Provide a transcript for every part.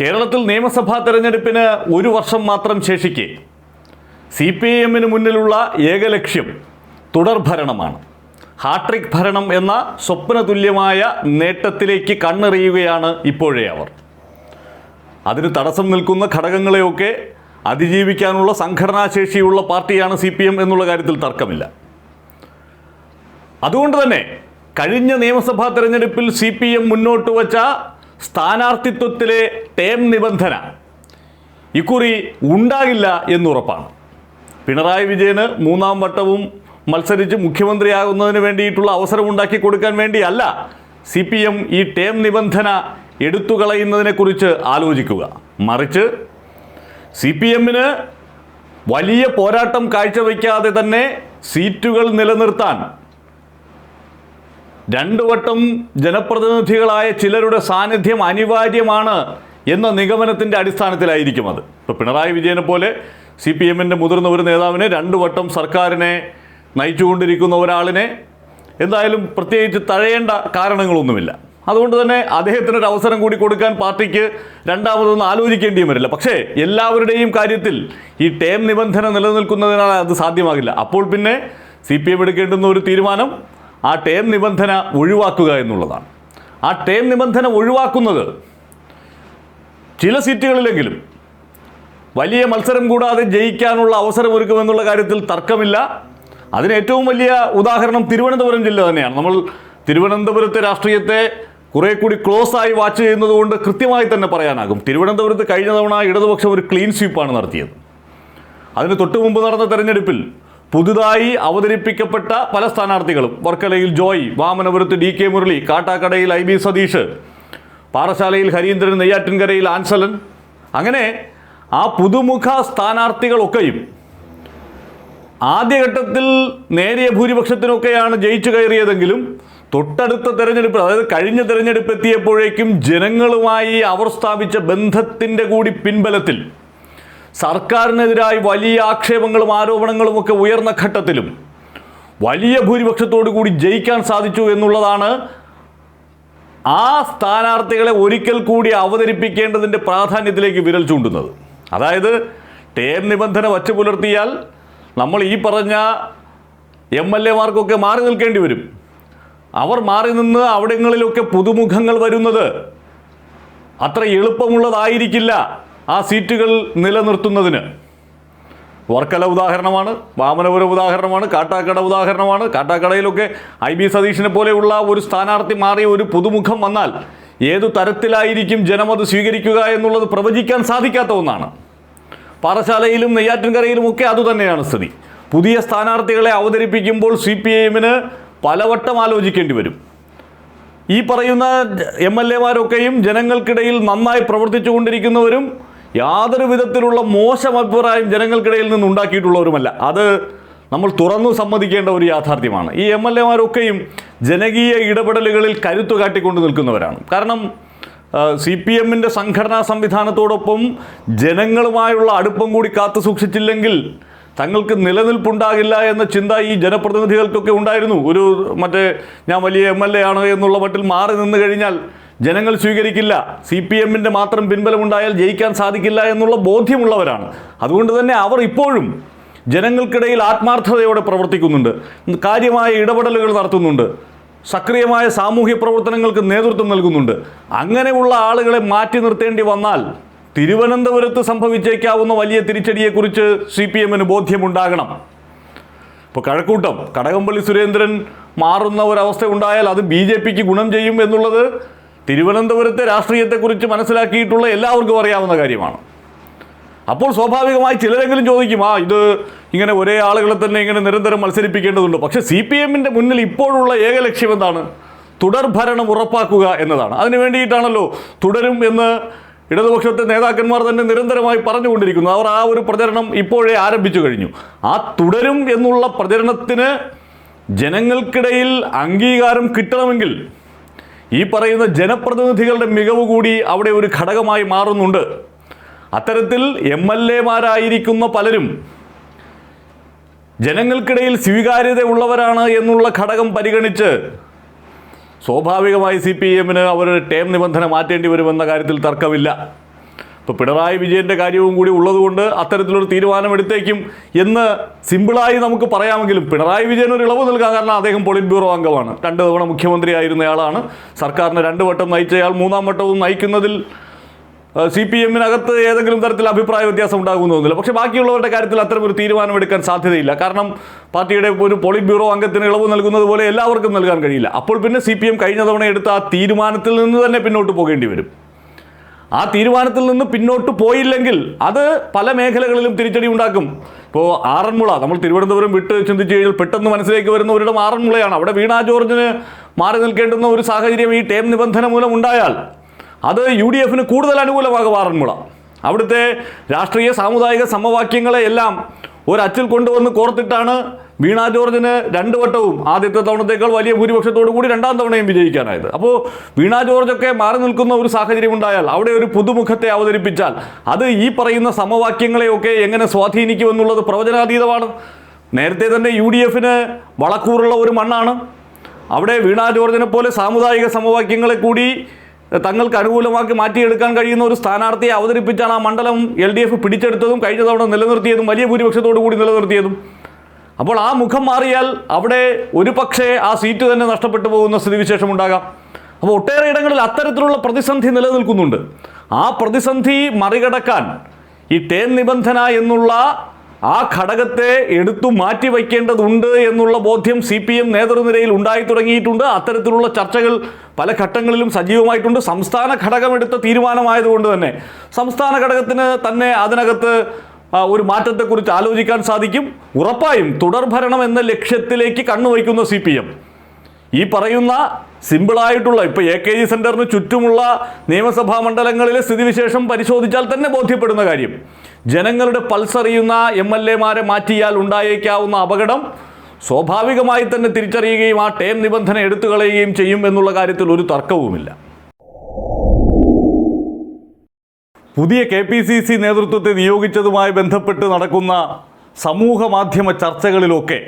കേരളത്തിൽ നിയമസഭാ തെരഞ്ഞെടുപ്പിന് ഒരു വർഷം മാത്രം ശേഷിക്കെ സി പി ഐ എമ്മിന് മുന്നിലുള്ള ഏക ലക്ഷ്യം തുടർഭരണമാണ് ഹാട്രിക് ഭരണം എന്ന സ്വപ്നതുല്യമായ നേട്ടത്തിലേക്ക് കണ്ണെറിയുകയാണ് ഇപ്പോഴേ അവർ. അതിന് തടസ്സം നിൽക്കുന്ന ഘടകങ്ങളെയൊക്കെ അതിജീവിക്കാനുള്ള സംഘടനാശേഷിയുള്ള പാർട്ടിയാണ് സി എന്നുള്ള കാര്യത്തിൽ തർക്കമില്ല. അതുകൊണ്ട് തന്നെ കഴിഞ്ഞ നിയമസഭാ തെരഞ്ഞെടുപ്പിൽ സി പി എം മുന്നോട്ട് വച്ച സ്ഥാനാർത്ഥിത്വത്തിലെ ടേം നിബന്ധന. ഇക്കുറി ഉണ്ടാകില്ല എന്നുറപ്പാണ്. പിണറായി വിജയന് മൂന്നാം വട്ടവും മത്സരിച്ച് മുഖ്യമന്ത്രിയാകുന്നതിന് വേണ്ടിയിട്ടുള്ള അവസരം ഉണ്ടാക്കി കൊടുക്കാൻ വേണ്ടിയല്ല സി പി എം ഈ ടേം നിബന്ധന എടുത്തുകളയുന്നതിനെക്കുറിച്ച് ആലോചിക്കുക. മറിച്ച് സി പി എമ്മിന് വലിയ പോരാട്ടം കാഴ്ചവെക്കാതെ തന്നെ സീറ്റുകൾ നിലനിർത്താൻ രണ്ടു വട്ടം ജനപ്രതിനിധികളായ ചിലരുടെ സാന്നിധ്യം അനിവാര്യമാണ് എന്ന നിഗമനത്തിന്റെ അടിസ്ഥാനത്തിലായിരിക്കും അത്. ഇപ്പോൾ പിണറായി വിജയനെ പോലെ സി പി എമ്മിന്റെ മുതിർന്ന ഒരു നേതാവിനെ രണ്ടു വട്ടം സർക്കാരിനെ നയിച്ചുകൊണ്ടിരിക്കുന്ന ഒരാളിനെ എന്തായാലും പ്രത്യേകിച്ച് തഴയേണ്ട കാരണങ്ങളൊന്നുമില്ല. അതുകൊണ്ട് തന്നെ അദ്ദേഹത്തിന് ഒരു അവസരം കൂടി കൊടുക്കാൻ പാർട്ടിക്ക് രണ്ടാമതൊന്നും ആലോചിക്കേണ്ടിയും വരില്ല. പക്ഷേ എല്ലാവരുടെയും കാര്യത്തിൽ ഈ ടേം നിബന്ധന നിലനിൽക്കുന്നതിനാൽ അത് സാധ്യമാകില്ല. അപ്പോൾ പിന്നെ സി പി എം എടുക്കേണ്ടുന്ന ഒരു തീരുമാനം ആ ടേം നിബന്ധന ഒഴിവാക്കുക എന്നുള്ളതാണ്. ആ ടേം നിബന്ധന ഒഴിവാക്കുന്നത് ചില സീറ്റുകളിലെങ്കിലും വലിയ മത്സരം കൂടാതെ ജയിക്കാനുള്ള അവസരം ഒരുക്കുമെന്നുള്ള കാര്യത്തിൽ തർക്കമില്ല. അതിന് ഏറ്റവും വലിയ ഉദാഹരണം തിരുവനന്തപുരം ജില്ല തന്നെയാണ്. നമ്മൾ തിരുവനന്തപുരത്തെ രാഷ്ട്രീയത്തെ കുറേ കൂടി ക്ലോസ് ആയി വാച്ച് ചെയ്യുന്നത് കൊണ്ട് കൃത്യമായി തന്നെ പറയാനാകും. തിരുവനന്തപുരത്ത് കഴിഞ്ഞ തവണ ഇടതുപക്ഷം ഒരു ക്ലീൻ സ്വീപ്പാണ് നടത്തിയത്. അതിന് തൊട്ടു മുമ്പ് നടന്ന തെരഞ്ഞെടുപ്പിൽ പുതുതായി അവതരിപ്പിക്കപ്പെട്ട പല സ്ഥാനാർത്ഥികളും. വർക്കലയിൽ ജോയ് വാമനപുരത്ത് ഡി കെ മുരളി കാട്ടാക്കടയിൽ ഐ ബി സതീഷ് പാറശാലയിൽ ഹരീന്ദ്രൻ നെയ്യാറ്റിൻകരയിൽ ആൻസലൻ. അങ്ങനെ ആ പുതുമുഖ സ്ഥാനാർത്ഥികളൊക്കെയും ആദ്യഘട്ടത്തിൽ നേരിയ ഭൂരിപക്ഷത്തിനൊക്കെയാണ് ജയിച്ചു കയറിയതെങ്കിലും തൊട്ടടുത്ത തെരഞ്ഞെടുപ്പ് അതായത് കഴിഞ്ഞ തെരഞ്ഞെടുപ്പ് എത്തിയപ്പോഴേക്കും ജനങ്ങളുമായി അവർ സ്ഥാപിച്ച ബന്ധത്തിന്റെ കൂടി പിൻബലത്തിൽ സർക്കാരിനെതിരായി വലിയ ആക്ഷേപങ്ങളും ആരോപണങ്ങളും ഒക്കെ ഉയർന്ന ഘട്ടത്തിലും വലിയ ഭൂരിപക്ഷത്തോടു കൂടി ജയിക്കാൻ സാധിച്ചു എന്നുള്ളതാണ് ആ സ്ഥാനാർത്ഥികളെ ഒരിക്കൽ കൂടി അവതരിപ്പിക്കേണ്ടതിന്റെ പ്രാധാന്യത്തിലേക്ക് വിരൽ ചൂണ്ടുന്നത്. അതായത് ടേം നിബന്ധന വച്ചു പുലർത്തിയാൽ നമ്മൾ ഈ പറഞ്ഞ എം എൽ എമാർക്കൊക്കെ മാറി നിൽക്കേണ്ടി വരും. അവർ മാറി നിന്ന് അവിടങ്ങളിലൊക്കെ പുതുമുഖങ്ങൾ വരുന്നത് അത്ര എളുപ്പമുള്ളതായിരിക്കില്ല. ആ സീറ്റുകൾ നിലനിർത്തുന്നതിന് വർക്കല ഉദാഹരണമാണ് വാമനപുരം ഉദാഹരണമാണ് കാട്ടാക്കട ഉദാഹരണമാണ്. കാട്ടാക്കടയിലൊക്കെ ഐ ബി സതീഷിനെ പോലെയുള്ള ഒരു സ്ഥാനാർത്ഥി മാറിയ ഒരു പുതുമുഖം വന്നാൽ ഏതു തരത്തിലായിരിക്കും ജനം അത് സ്വീകരിക്കുക എന്നുള്ളത് പ്രവചിക്കാൻ സാധിക്കാത്ത ഒന്നാണ്. പാറശാലയിലും നെയ്യാറ്റിൻകരയിലും ഒക്കെ അതുതന്നെയാണ് സ്ഥിതി. പുതിയ സ്ഥാനാർത്ഥികളെ അവതരിപ്പിക്കുമ്പോൾ സി പി എമ്മിന് പലവട്ടം ആലോചിക്കേണ്ടി വരും. ഈ പറയുന്ന എം എൽ എമാരൊക്കെയും ജനങ്ങൾക്കിടയിൽ നന്നായി പ്രവർത്തിച്ചു കൊണ്ടിരിക്കുന്നവരും യാതൊരു വിധത്തിലുള്ള മോശം അഭിപ്രായം ജനങ്ങൾക്കിടയിൽ നിന്ന് ഉണ്ടാക്കിയിട്ടുള്ളവരുമല്ല. അത് നമ്മൾ തുറന്നു സമ്മതിക്കേണ്ട ഒരു യാഥാർത്ഥ്യമാണ്. ഈ എം എൽ എമാരൊക്കെയും ജനകീയ ഇടപെടലുകളിൽ കരുത്തു കാട്ടിക്കൊണ്ട് നിൽക്കുന്നവരാണ്. കാരണം സി പി എമ്മിന്റെ സംഘടനാ സംവിധാനത്തോടൊപ്പം ജനങ്ങളുമായുള്ള അടുപ്പം കൂടി കാത്തു സൂക്ഷിച്ചില്ലെങ്കിൽ തങ്ങൾക്ക് നിലനിൽപ്പുണ്ടാകില്ല എന്ന ചിന്ത ഈ ജനപ്രതിനിധികൾക്കൊക്കെ ഉണ്ടായിരുന്നു. ഒരു മറ്റേ ഞാൻ വലിയ എം എൽ എ ആണ് എന്നുള്ള മട്ടിൽ മാറി നിന്ന് കഴിഞ്ഞാൽ ജനങ്ങൾ സ്വീകരിക്കില്ല. സി പി എമ്മിന്റെ മാത്രം പിൻബലമുണ്ടായാൽ ജയിക്കാൻ സാധിക്കില്ല എന്നുള്ള ബോധ്യമുള്ളവരാണ്. അതുകൊണ്ട് തന്നെ അവർ ഇപ്പോഴും ജനങ്ങൾക്കിടയിൽ ആത്മാർത്ഥതയോടെ പ്രവർത്തിക്കുന്നുണ്ട്. കാര്യമായ ഇടപെടലുകൾ നടത്തുന്നുണ്ട്. സക്രിയമായ സാമൂഹ്യ പ്രവർത്തനങ്ങൾക്ക് നേതൃത്വം നൽകുന്നുണ്ട്. അങ്ങനെയുള്ള ആളുകളെ മാറ്റി നിർത്തേണ്ടി വന്നാൽ തിരുവനന്തപുരത്ത് സംഭവിച്ചേക്കാവുന്ന വലിയ തിരിച്ചടിയെക്കുറിച്ച് സി പി എമ്മിന് ബോധ്യമുണ്ടാകണം. ഇപ്പോൾ കഴക്കൂട്ടം കടകംപള്ളി സുരേന്ദ്രൻ മാറുന്ന ഒരവസ്ഥ ഉണ്ടായാൽ അത് ബി ജെ പിക്ക് ഗുണം ചെയ്യും എന്നുള്ളത് തിരുവനന്തപുരത്തെ രാഷ്ട്രീയത്തെക്കുറിച്ച് മനസ്സിലാക്കിയിട്ടുള്ള എല്ലാവർക്കും അറിയാവുന്ന കാര്യമാണ്. അപ്പോൾ സ്വാഭാവികമായി ചിലരെങ്കിലും ചോദിക്കും ആ ഇത് ഇങ്ങനെ ഒരേ ആളുകളെ തന്നെ ഇങ്ങനെ നിരന്തരം മത്സരിപ്പിക്കേണ്ടതുണ്ട്. പക്ഷേ സി പി എമ്മിന്റെ മുന്നിൽ ഇപ്പോഴുള്ള ഏക ലക്ഷ്യം എന്താണ്? തുടർഭരണം ഉറപ്പാക്കുക എന്നതാണ്. അതിനു വേണ്ടിയിട്ടാണല്ലോ തുടരും എന്ന് ഇടതുപക്ഷത്തെ നേതാക്കന്മാർ തന്നെ നിരന്തരമായി പറഞ്ഞുകൊണ്ടിരിക്കുന്നു. അവർ ആ ഒരു പ്രചരണം ഇപ്പോഴേ ആരംഭിച്ചു കഴിഞ്ഞു. ആ തുടരും എന്നുള്ള പ്രചരണത്തിന് ജനങ്ങൾക്കിടയിൽ അംഗീകാരം കിട്ടണമെങ്കിൽ ഈ പറയുന്ന ജനപ്രതിനിധികളുടെ മികവ് കൂടി അവിടെ ഒരു ഘടകമായി മാറുന്നുണ്ട്. അത്തരത്തിൽ എം എൽ എമാരായിരിക്കുന്ന പലരും ജനങ്ങൾക്കിടയിൽ സ്വീകാര്യത ഉള്ളവരാണ് എന്നുള്ള ഘടകം പരിഗണിച്ച് സ്വാഭാവികമായി സി പി എമ്മിന് അവരുടെ ടേം നിബന്ധന മാറ്റേണ്ടി വരുമെന്ന കാര്യത്തിൽ തർക്കമില്ല. ഇപ്പോൾ പിണറായി വിജയന്റെ കാര്യവും കൂടി ഉള്ളതുകൊണ്ട് അത്തരത്തിലൊരു തീരുമാനമെടുത്തേക്കും എന്ന് സിമ്പിളായി നമുക്ക് പറയാമെങ്കിലും പിണറായി വിജയൻ ഒരു ഇളവ് നൽകാൻ കാരണം അദ്ദേഹം പോളിറ്റ് ബ്യൂറോ അംഗമാണ്. രണ്ട് തവണ മുഖ്യമന്ത്രിയായിരുന്നയാളാണ്. സർക്കാരിനെ രണ്ട് വട്ടം നയിച്ചയാൾ മൂന്നാം വട്ടവും നയിക്കുന്നതിൽ സി പി എമ്മിനകത്ത് ഏതെങ്കിലും തരത്തിൽ അഭിപ്രായ വ്യത്യാസം ഉണ്ടാകുമെന്ന് തോന്നുന്നില്ല. പക്ഷേ ബാക്കിയുള്ളവരുടെ കാര്യത്തിൽ അത്തരം ഒരു തീരുമാനമെടുക്കാൻ സാധ്യതയില്ല. കാരണം പാർട്ടിയുടെ ഒരു പോളിറ്റ് ബ്യൂറോ അംഗത്തിന് ഇളവ് നൽകുന്നത് പോലെ എല്ലാവർക്കും നൽകാൻ കഴിയില്ല. അപ്പോൾ പിന്നെ സി കഴിഞ്ഞ തവണ എടുത്ത ആ തീരുമാനത്തിൽ നിന്ന് തന്നെ പിന്നോട്ട് പോകേണ്ടി വരും. ആ തീരുമാനത്തിൽ നിന്ന് പിന്നോട്ട് പോയില്ലെങ്കിൽ അത് പല മേഖലകളിലും തിരിച്ചടി ഉണ്ടാക്കും. ഇപ്പോൾ ആറന്മുള നമ്മൾ തിരുവനന്തപുരം വിട്ട് ചിന്തിച്ചു കഴിഞ്ഞാൽ പെട്ടെന്ന് മനസ്സിലേക്ക് വരുന്ന ഒരിടം ആറന്മുളയാണ്. അവിടെ വീണ ജോർജിന് മാറി നിൽക്കേണ്ടുന്ന ഒരു സാഹചര്യം ഈ ടേം നിബന്ധന മൂലം ഉണ്ടായാൽ അത് യു ഡി എഫിന് കൂടുതൽ അനുകൂലമാകും ആറന്മുള. അവിടുത്തെ രാഷ്ട്രീയ സാമുദായിക സമവാക്യങ്ങളെ എല്ലാം ഒരച്ചിൽ കൊണ്ടുവന്ന് കോർത്തിട്ടാണ് വീണാ ജോർജിന് രണ്ട് വട്ടവും ആദ്യത്തെ തവണത്തേക്കാൾ വലിയ ഭൂരിപക്ഷത്തോടു കൂടി രണ്ടാം തവണയും വിജയിക്കാനായത്. അപ്പോൾ വീണ ജോർജൊക്കെ മാറി നിൽക്കുന്ന ഒരു സാഹചര്യം ഉണ്ടായാൽ അവിടെ ഒരു പുതുമുഖത്തെ അവതരിപ്പിച്ചാൽ അത് ഈ പറയുന്ന സമവാക്യങ്ങളെയൊക്കെ എങ്ങനെ സ്വാധീനിക്കുമെന്നുള്ളത് പ്രവചനാതീതമാണ്. നേരത്തെ തന്നെ യു ഡി എഫിന് വളക്കൂറുള്ള ഒരു മണ്ണാണ്. അവിടെ വീണാ ജോർജിനെ പോലെ സാമുദായിക സമവാക്യങ്ങളെ കൂടി തങ്ങൾക്ക് അനുകൂലമാക്കി മാറ്റിയെടുക്കാൻ കഴിയുന്ന ഒരു സ്ഥാനാർത്ഥിയെ അവതരിപ്പിച്ചാണ് ആ മണ്ഡലം എൽ ഡി എഫ് പിടിച്ചെടുത്തതും കഴിഞ്ഞ തവണ നിലനിർത്തിയതും വലിയ ഭൂരിപക്ഷത്തോടു കൂടി നിലനിർത്തിയതും. അപ്പോൾ ആ മുഖം മാറിയാൽ അവിടെ ഒരു പക്ഷേ ആ സീറ്റ് തന്നെ നഷ്ടപ്പെട്ടു പോകുന്ന സ്ഥിതിവിശേഷം ഉണ്ടാകാം. അപ്പോൾ ഒട്ടേറെ ഇടങ്ങളിൽ അത്തരത്തിലുള്ള പ്രതിസന്ധി നിലനിൽക്കുന്നുണ്ട്. ആ പ്രതിസന്ധി മറികടക്കാൻ ഈ ടേം നിബന്ധന എന്നുള്ള ആ ഘടകത്തെ എടുത്തു മാറ്റി വയ്ക്കേണ്ടതുണ്ട് എന്നുള്ള ബോധ്യം സി പി എം നേതൃനിരയിൽ ഉണ്ടായി തുടങ്ങിയിട്ടുണ്ട്. അത്തരത്തിലുള്ള ചർച്ചകൾ പല ഘട്ടങ്ങളിലും സജീവമായിട്ടുണ്ട്. സംസ്ഥാന ഘടകമെടുത്ത തീരുമാനമായതുകൊണ്ട് തന്നെ. സംസ്ഥാന ഘടകത്തിന് തന്നെ അതിനകത്ത് ഒരു മാറ്റത്തെക്കുറിച്ച് ആലോചിക്കാൻ സാധിക്കും. ഉറപ്പായും തുടർഭരണം എന്ന ലക്ഷ്യത്തിലേക്ക് കണ്ണുവയ്ക്കുന്ന സി പി എം ഈ പറയുന്ന സിമ്പിളായിട്ടുള്ള ഇപ്പോൾ എ കെ ജി സെന്ററിന് ചുറ്റുമുള്ള നിയമസഭാ മണ്ഡലങ്ങളിലെ സ്ഥിതിവിശേഷം പരിശോധിച്ചാൽ തന്നെ ബോധ്യപ്പെടുന്ന കാര്യം. ജനങ്ങളുടെ പൾസറിയുന്ന എം എൽ എമാരെ മാറ്റിയാൽ ഉണ്ടായേക്കാവുന്ന അപകടം സ്വാഭാവികമായി തന്നെ തിരിച്ചറിയുകയും ആ ടേം നിബന്ധന എടുത്തു കളയുകയും ചെയ്യും എന്നുള്ള കാര്യത്തിൽ ഒരു തർക്കവുമില്ല. പുതിയ കെ പി സി സി നേതൃത്വത്തെ നിയോഗിച്ചതുമായി ബന്ധപ്പെട്ട് നടക്കുന്ന സമൂഹ മാധ്യമ ചർച്ചകളിലൊക്കെ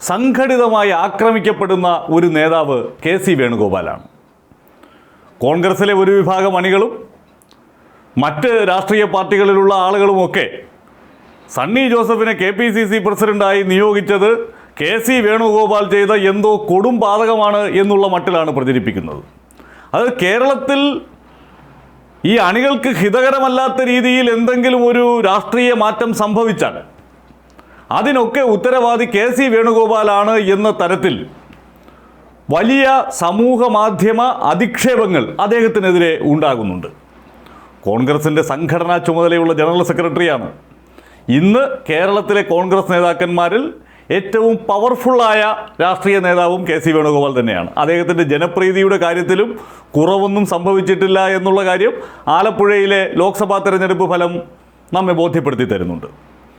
സംഘടിതമായി ആക്രമിക്കപ്പെടുന്ന ഒരു നേതാവ് കെ സി വേണുഗോപാലാണ്. കോൺഗ്രസിലെ ഒരു വിഭാഗം അണികളും മറ്റ് രാഷ്ട്രീയ പാർട്ടികളിലുള്ള ആളുകളുമൊക്കെ സണ്ണി ജോസഫിനെ കെ പി സി സി പ്രസിഡന്റായി നിയോഗിച്ചത് കെ സി വേണുഗോപാൽ ചെയ്ത എന്തോ കൊടും പാതകമാണ് എന്നുള്ള മട്ടിലാണ് പ്രചരിപ്പിക്കുന്നത്. അത് കേരളത്തിൽ ഈ അണികൾക്ക് ഹിതകരമല്ലാത്ത രീതിയിൽ എന്തെങ്കിലും ഒരു രാഷ്ട്രീയ മാറ്റം സംഭവിച്ചാൽ അതിനൊക്കെ ഉത്തരവാദി കെ സി വേണുഗോപാലാണ് എന്ന തരത്തിൽ വലിയ സമൂഹ മാധ്യമ അധിക്ഷേപങ്ങൾ അദ്ദേഹത്തിനെതിരെ ഉണ്ടാകുന്നുണ്ട്. കോൺഗ്രസിന്റെ സംഘടനാ ചുമതലയുള്ള ജനറൽ സെക്രട്ടറിയാണ്. ഇന്ന് കേരളത്തിലെ കോൺഗ്രസ് നേതാക്കന്മാരിൽ ഏറ്റവും പവർഫുള്ളായ രാഷ്ട്രീയ നേതാവും കെ സി വേണുഗോപാൽ തന്നെയാണ്. അദ്ദേഹത്തിന്റെ ജനപ്രീതിയുടെ കാര്യത്തിലും കുറവൊന്നും സംഭവിച്ചിട്ടില്ല എന്നുള്ള കാര്യം ആലപ്പുഴയിലെ ലോക്സഭാ തെരഞ്ഞെടുപ്പ് ഫലം നമ്മെ ബോധ്യപ്പെടുത്തി തരുന്നുണ്ട്.